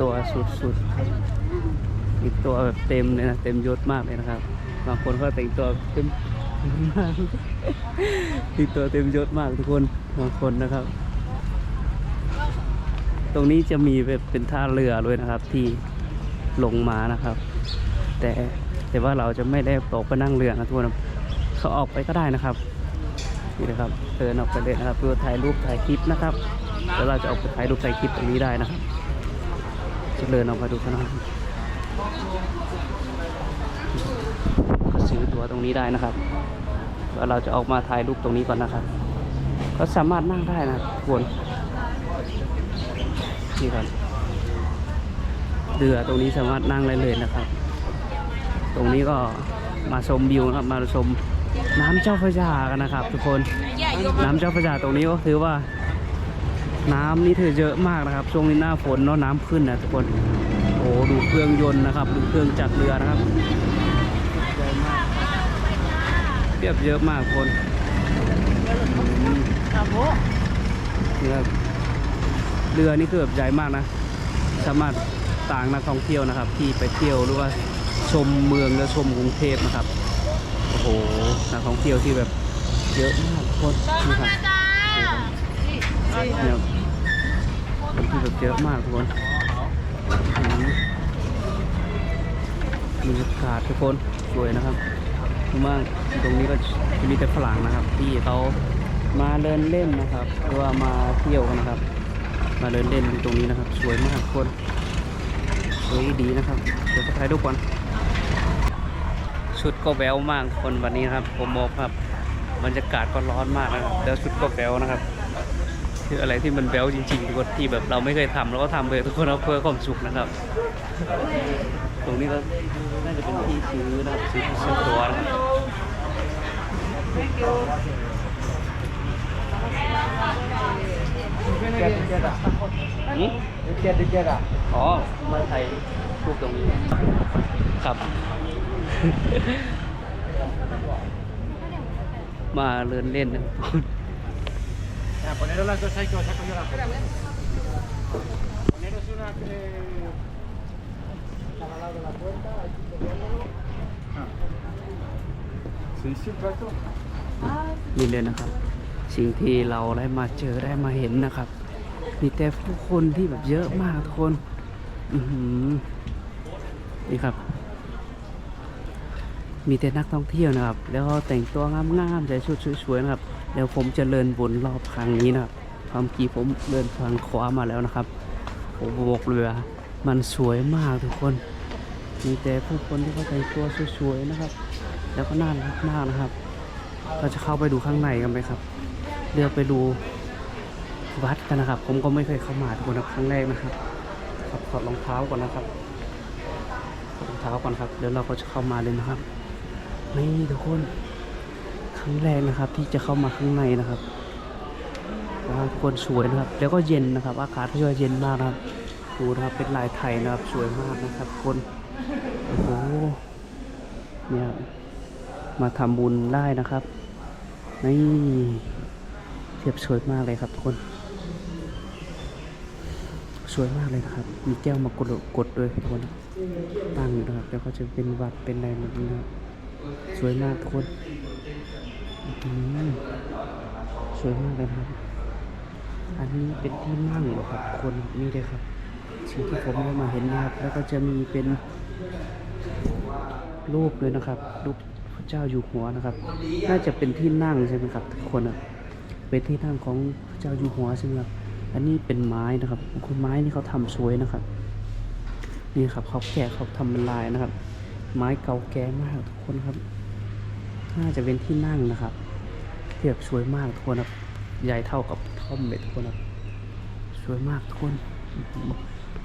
ตัวสุดๆอีกตัวแบบเต็มเลยนะเต็มยศมากเลยนะครับ บางคนก็แต่งตัวเต็มมากอีกตัวเต็มยศมากทุกคนบางคนนะครับ ตรงนี้จะมีแบบเป็นท่าเรือด้วยนะครับ ที่ลงมานะครับ แต่แต่ว่าเราจะไม่ได้ตกไปนั่งเรือนะทุกคนเขาออกไปก็ได้นะครับนี่นะครับเดินออกไปเลยนะครับเพื่อถ่ายรูปถ่ายคลิปนะครับแล้วเราจะออกไปถ่ายรูปถ่ายคลิปตรงนี้ได้นะครับ จะเดินออกมาดูกันนะครับก็ซื้อตั๋วตรงนี้ได้นะครับแล้วเราจะออกมาถ่ายรูปตรงนี้ก่อนนะครับ ก็สามารถนั่งได้นะครับทุกคนนี่ครับเรือตรงนี้สามารถนั่งได้เลยนะครับ ตรงนี้ก็มาชมวิวนะครับมาชมน้ำเจ้าพระยากันนะครับ ทุกคนน้ำเจ้าพระยาตรงนี้ก็ถือว่า น้ำนี่ถือเยอะมากนะครับ ช่วงนี้หน้าฝนเนาะน้ำขึ้นนะทุกคน โอ้ดูเครื่องยนต์นะครับดูเครื่องจักรเรือนะครับใหญ่มากเทียบเยอะมากคนอืมนี่ครับเรือนี่คือแบบใหญ่มากนะ สามารถต่างนักท่องเที่ยวนะครับ ที่ไปเที่ยวหรือว่าชมเมืองและชมกรุงเทพนะครับ โอ้โหนักท่องเที่ยวที่แบบเยอะมากโคตรนะครับเนี่ย ครับคนที่แบบเยอะมากทุกคนบรรยากาศทุกคนสวยนะครับดูมากตรงนี้ก็จะมีแต่ฝรั่งนะครับ ที่เขามาเดินเล่นนะครับหรือว่ามาเที่ยวกันนะครับ มาเดินเล่นตรงนี้นะครับ สวยมากทุกคนสวยดีนะครับเดี๋ยวจะถ่ายรูปก่อนชุดก็แววมากคนวันนี้ครับผมบอกครับบรรยากาศก็ร้อนมากนะครับแล้วชุดก็แววนะครับ คืออะไรที่มันแววจริงๆทุกคนที่แบบเราไม่เคยทำเราก็ทำเลยทุกคนเอาเพื่อความสุขนะครับ ตรงนี้ก็น่าจะเป็นที่ซื้อนะครับซื้อซื้อตัวนะครับหืมอ๋อมาถ่ายรูปตรงนี้ครับมาเล่นเล่นนะ poneros las dos ahí que os saco yo la foto. Poneros una que... Está al lado de la puerta, ahí viéndolo. Sí, sí, exacto. นี่เลยนะครับ สิ่งที่เราได้มาเจอได้มาเห็นนะครับมีแต่ผู้คนที่แบบเยอะมากทุกคนนี่ครับ มีแต่นักท่องเที่ยวนะครับ แล้วก็แต่งตัวงามๆใส่ชุดสวยๆนะครับ แล้วผมจะเดินวนรอบครั้งนี้นะครับความกี้ผมเดินทางขวามาแล้วนะครับผมบอกเลยว่ามันสวยมากทุกคน มีแต่ผู้คนที่เขาแต่งตัวสวยๆนะครับ แล้วก็น่ารักมากนะครับ เราจะเข้าไปดูข้างในกันไหมครับเลือกไปดูวัดกันนะครับ ผมก็ไม่เคยเข้ามาทุกคนครับครั้งแรกนะครับครับถอดรองเท้าก่อนนะครับถอดรองเท้าก่อนครับเดี๋ยวเราก็จะเข้ามาเลยนะครับนี่ทุกคน รั้งแรกนะครับ ที่จะเข้ามาข้างในนะครับว้าวคนสวยนะครับ แล้วก็เย็นนะครับ อากาศก็จะเย็นมากนะครับดูนะครับเป็นลายไทยนะครับสวยมากนะครับคนโอ้โหเนี่ยมาทำบุญได้นะครับนี่เทียบสวยมากเลยครับทุกคน สวยมากเลยนะครับ มีแก้วมากดกดด้วยทุกคนตั้งอยู่นะครับแล้วก็จะเป็นวัดเป็นอะไรแบบนี้นะสวยมากทุกคน สวยมากเลยครับ อันนี้เป็นที่นั่งเหรอครับทุกคนนี่เลยครับสิ่งที่ผมได้มาเห็นนะครับ แล้วก็จะมีเป็นรูปเลยนะครับ รูปพระเจ้าอยู่หัวนะครับ น่าจะเป็นที่นั่งใช่ไหมครับทุกคนอะเป็นที่นั่งของพระเจ้าอยู่หัวใช่ไหมครับ อันนี้เป็นไม้นะครับคุณไม้นี่เขาทำสวยนะครับ นี่ครับเขาแกะเขาทำเป็นลายนะครับ ไม้เก่าแก่มากทุกคนครับ น่าจะเป็นที่นั่งนะครับเทียบสวยมากทุกคนครับใหญ่เท่ากับท่อมเลยทุกคนครับสวยมากทุกคน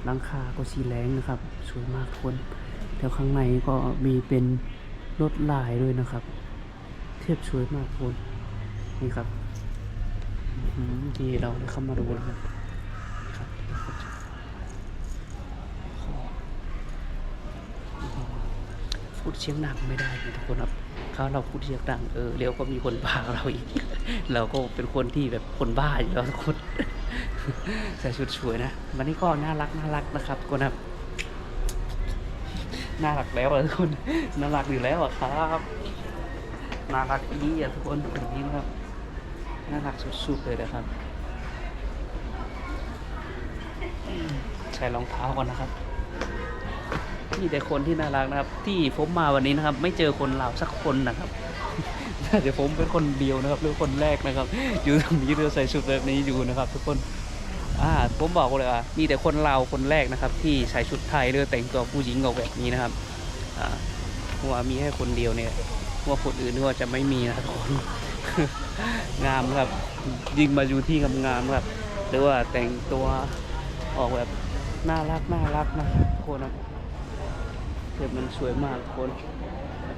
หลังคาก็สีแรงนะครับ สวยมากทุกคนแล้วข้างในก็มีเป็นลวดลายด้วยนะครับ เทียบสวยมากคุณนี่ครับที่เราได้เข้ามาดูนะครับครับพู ดเสียงดังไม่ได้ทุกคนครับเขาเราพูดเสียงดังเออเดี๋ยวก็มีคนบ้าเราอีก เราก็เป็นคนที่แบบคนบ้าอยู่แล้วทุกคนใส่ชุดสวยนะวันนี้ก็น่ารักน่ารักนะครับทุกคนครับน่ารักแล้วทุกคนน่ารักอยู่แล้วครับน่ารักดีอะทุกคนแบบนี้นะครับน่ารักสุดๆเลยนะครับใส่รองเท้าก่อนนะครับ มีแต่คนที่น่ารักนะครับ ที่ผมมาวันนี้นะครับ ไม่เจอคนลาวสักคนนะครับน่าจะผมเป็นคนเดียวนะครับหรือคนแรกนะครับ อยู่ตรงนี้เรือใส่ชุดแบบนี้อยู่นะครับ ทุกคนอ่าผมบอกเลยว่ามีแต่คนลาวคนแรกนะครับ ที่ใส่ชุดไทยเรือแต่งตัวผู้หญิงออกแบบนี้นะครับอ่าเพราะว่ามีแค่คนเดียวเนี่ยเพราะว่าคนอื่นนี่ว่าจะไม่มีนะครับทุกคนงามครับ ยิงมาอยู่ที่งามๆครับ หรือว่าแต่งตัวออกแบบน่ารักน่ารักนะครับทุกคนนะ แบบมันสวยมากคน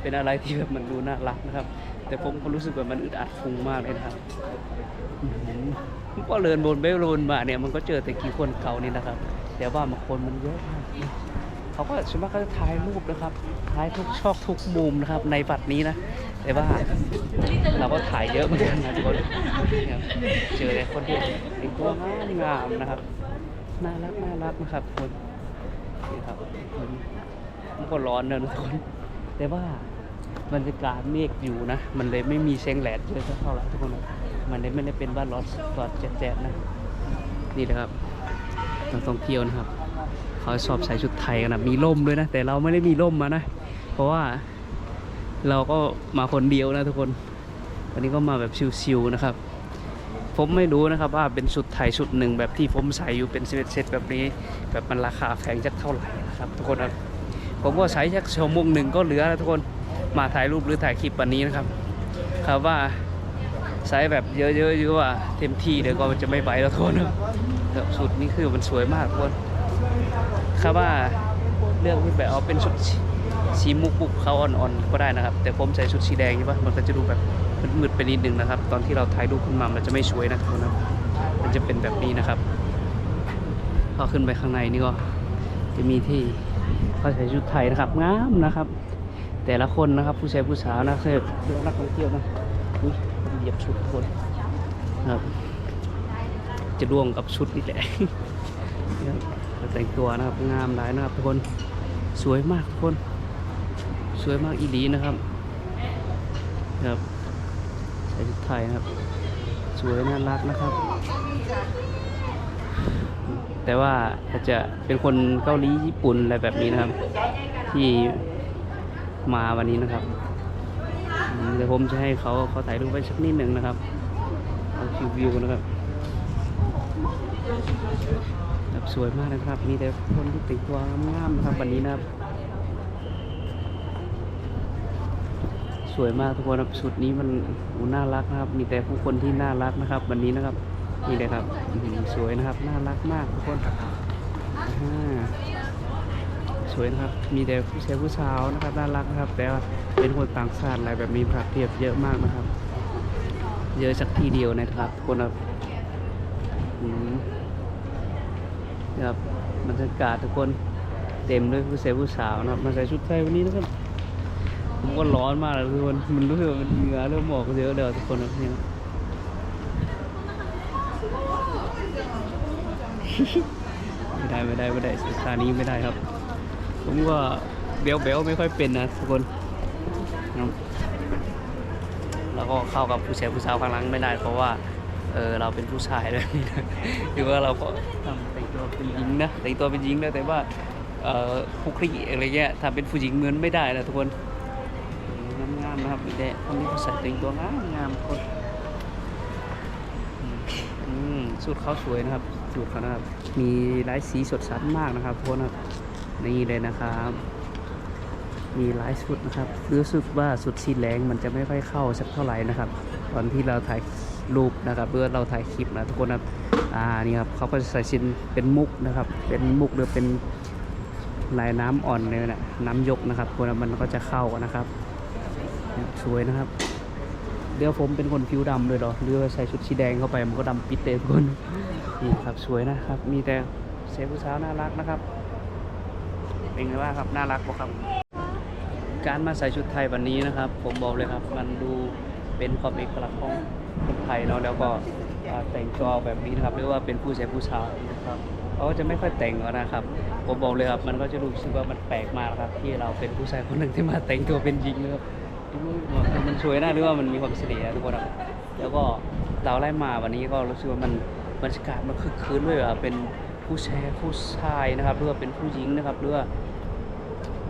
เป็นอะไรที่แบบมันดูน่ารักนะครับ แต่ผมก็รู้สึกว่ามันอึดอัดฟุ้งมากเลยนะครับอื้อหือผมก็เลินบนไปเลินมาเนี่ยมันก็เจอแต่กี่คนเก่านี่นะครับ แต่ว่าบางคนมันเยอะมากเขาก็ส่วนมากก็จะถ่ายรูปนะครับถ่ายทุกชอบทุกมุมนะครับ ในบัตรนี้นะแต่ว่าเราก็ถ่ายเยอะเหมือนกันนะทุกคนเจอแต่คนที่เป็นตัวงามงามนะครับน่ารักน่ารักนะครับคนนี่ครับ มันก็ร้อนเนอะทุกคน แต่ว่าบรรยากาศเมฆอยู่นะ มันเลยไม่มีแสงแดดเยอะเท่าไหร่ทุกคนนะมันเลยไม่ได้เป็นบ้านร้อนร้อนแจ๊ดๆนะ นี่นะครับนักท่องเที่ยวนะครับ เขาชอบใส่ชุดไทยกันนะมีร่มด้วยนะ แต่เราไม่ได้มีร่มมานะ เพราะว่าเราก็มาคนเดียวนะทุกคน วันนี้ก็มาแบบชิวๆนะครับ ผมไม่รู้นะครับว่าเป็นชุดไทยชุดหนึ่งแบบที่ผมใส่อยู่เป็นเซตแบบนี้ แบบมันราคาแพงจักเท่าไหร่นะครับ ทุกคนครับ ผมก็ใช้แค่ชั่วโมงหนึ่งก็เหลือแล้วทุกคนมาถ่ายรูปหรือถ่ายคลิปวันนี้นะครับ ครับว่าใช้แบบเยอะๆหรือว่าเต็มที่เดี๋ยวก็จะไม่ไหวแล้วทุกคนแบบชุดนี้คือมันสวยมากทุกคนครับว่าเลือกที่แบบเอาเป็นชุดสีมุกบุกเขาอ่อนๆก็ได้นะครับ แต่ผมใส่ชุดสีแดงใช่ปะมันก็จะดูแบบมืดๆไปนิดนึงนะครับ ตอนที่เราถ่ายรูปขึ้นมามันจะไม่สวยนะทุกคนครับมันจะเป็นแบบนี้นะครับพอขึ้นไปข้างในนี่ก็จะมีที่ เขาใส่ชุดไทยนะครับงามนะครับ แต่ละคนนะครับผู้ชายผู้สาวนะคือเรื่องนักท่องเที่ยวนะอุ้ยเหยียบชุดคนครับ จะร่วงกับชุดนี่แหละแต่งตัวนะครับงามหลายนะครับทุกคนสวยมากทุกคน สวยมากอีหลีนะครับนะครับใส่ชุดไทยนะครับ สวยน่ารักนะครับ แต่ว่าอาจจะเป็นคนเกาหลีญี่ปุ่นอะไรแบบนี้นะครับ ที่มาวันนี้นะครับเดี๋ยวผมจะให้เขาเขาถ่ายรูปไว้สักนิดหนึ่งนะครับเอาคิววิวนะครับแบบสวยมากนะครับมีแต่คนที่ต่งตัวงามๆนะครับวันนี้นะครับ สวยมากทุกคนครับชุดนี้มันอูน่ารักนะครับ มีแต่ผู้คนที่น่ารักนะครับ วันนี้นะครับ นี่เลยครับสวยนะครับ น่ารักมากทุกคนอ่าสวยนะครับ มีแต่ผู้ชายผู้สาวนะครับ น่ารักนะครับ แต่ว่าเป็นคนต่างชาติอะไรแบบนี้ครับเทียบเยอะมากนะครับ เยอะสักทีเดียวนะครับทุกคนครับอืมครับบรรยากาศทุกคนเต็มด้วยผู้ชายผู้สาวนะครับ มาใส่ชุดไทยวันนี้นะครับผมก็ร้อนมากเลยทุกคน มันรู้สึกว่ามันเหงื่อเริ่มออกเยอะเลยทุกคนนะเนี่ย ไม่ได้ไม่ได้ไม่ได้สถานีไม่ได้ครับ ผมก็เบลเบลไม่ค่อยเป็นนะทุกคนแล้วก็เข้ากับผู้ชายผู้สาวข้างหลังไม่ได้ เพราะว่าเออเราเป็นผู้ชายเลยนะหรือว่าเราก็ทำแต่งตัวเป็นหญิงนะแต่งตัวเป็นหญิงนะแต่ว่าเออคุกคีอะไรเงี้ยทำเป็นผู้หญิงเหมือนไม่ได้นะทุกคนงามๆนะครับมีแต่คนที่เขาใส่แต่งตัวงามงามคนอืมอืม สูตรเขาสวยนะครับ สูตรเขานะครับ มีหลายสีสดใสมากนะครับทุกคนครับนี่เลยนะครับ มีหลายชุดนะครับ รู้สึกว่าสุดสีแดงมันจะไม่ค่อยเข้าสักเท่าไหร่นะครับ ตอนที่เราถ่ายรูปนะครับเพื่อเราถ่ายคลิปนะทุกคนครับอ่านี่ครับเขาก็จะใส่ชิ้นเป็นมุกนะครับ เป็นมุกหรือเป็นลายน้ำอ่อนเลยนะน้ำยกนะครับทุกคนครับมันก็จะเข้านะครับ สวยนะครับ เดี๋ยวผมเป็นคนผิวดำเลยเหรอหรือใส่ชุดสีแดงเข้าไปมันก็ดำปิดเต็มคนนี่ครับสวยนะครับ มีแต่เซฟผู้สาวน่ารักนะครับ เป็นไงบ้างครับน่ารักปะครับ การมาใส่ชุดไทยวันนี้นะครับ ผมบอกเลยครับมันดูเป็นความเอกลักษณ์ของคนไทยเนาะแล้วก็แต่งตัวแบบนี้นะครับเรียกว่าเป็นผู้ชายผู้ชายนะครับเขาก็จะไม่ค่อยแต่งหรอกนะครับ ผมบอกเลยครับมันก็จะรู้สึกว่ามันแปลกมากครับที่เราเป็นผู้ชายคนหนึ่งที่มาแต่งตัวเป็นหญิงนะครับ มันสวยนะหรือว่ามันมีความเสน่ห์นะทุกคนครับแล้วก็เราไล่มาวันนี้ก็รู้สึกว่ามันบรรยากาศมันคึกคืนด้วยอะเป็นผู้ชายผู้ชายนะครับหรือว่าเป็นผู้หญิงนะครับหรือว่า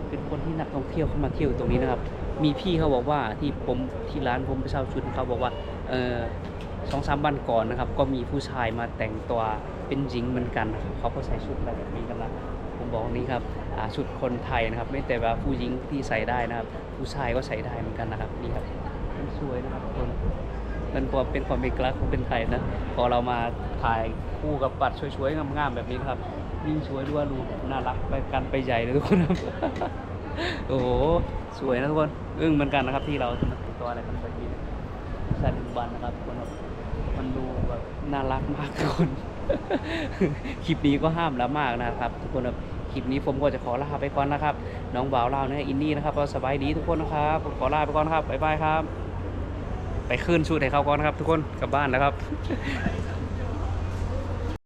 เป็นคนที่นักท่องเที่ยวเข้ามาเที่ยวตรงนี้นะครับ มีพี่เขาบอกว่าที่ผมที่ร้านผมไปเช่าชุดเขาบอกว่าเออสองสามวันก่อนนะครับ ก็มีผู้ชายมาแต่งตัวเป็นหญิงเหมือนกันนะครับเขาก็ใส่ชุดอะไรแบบนี้กันนะ ผมบอกนี่ครับอ่าชุดคนไทยนะครับ ไม่แต่ว่าผู้หญิงที่ใส่ได้นะครับ ผู้ชายก็ใส่ได้เหมือนกันนะครับนี่ครับมันสวยนะครับทุกคนมันความเป็นความเอกลักษณ์ของเป็นไทยนะพอเรามาถ่ายคู่กับปัดสวยๆงามๆแบบนี้ครับยิ่งสวยด้วยดูน่ารักไปกันไปใหญ่เลยทุกคนครับโอ้โหสวยนะทุกคนอึ้งเหมือนกันนะครับที่เราจะมาติดตัวอะไรกันแบบนี้นสันบันนะครับทุกคนครับมันดูแบบน่ารักมากทุกคน คลิปนี้ก็ห้ามแล้วมากนะครับ ทุกคนครับ คลิปนี้ผมก็จะขอลาไปก่อนนะครับ น้องบ่าวเล่าเนื้ออินนี่นะครับก็สบายดีทุกคนนะครับผมขอลาไปก่อนครับบ๊ายบายครับ ไปขึ้นชุดให้เขาก่อนครับ ทุกคนกลับบ้านแล้วครับ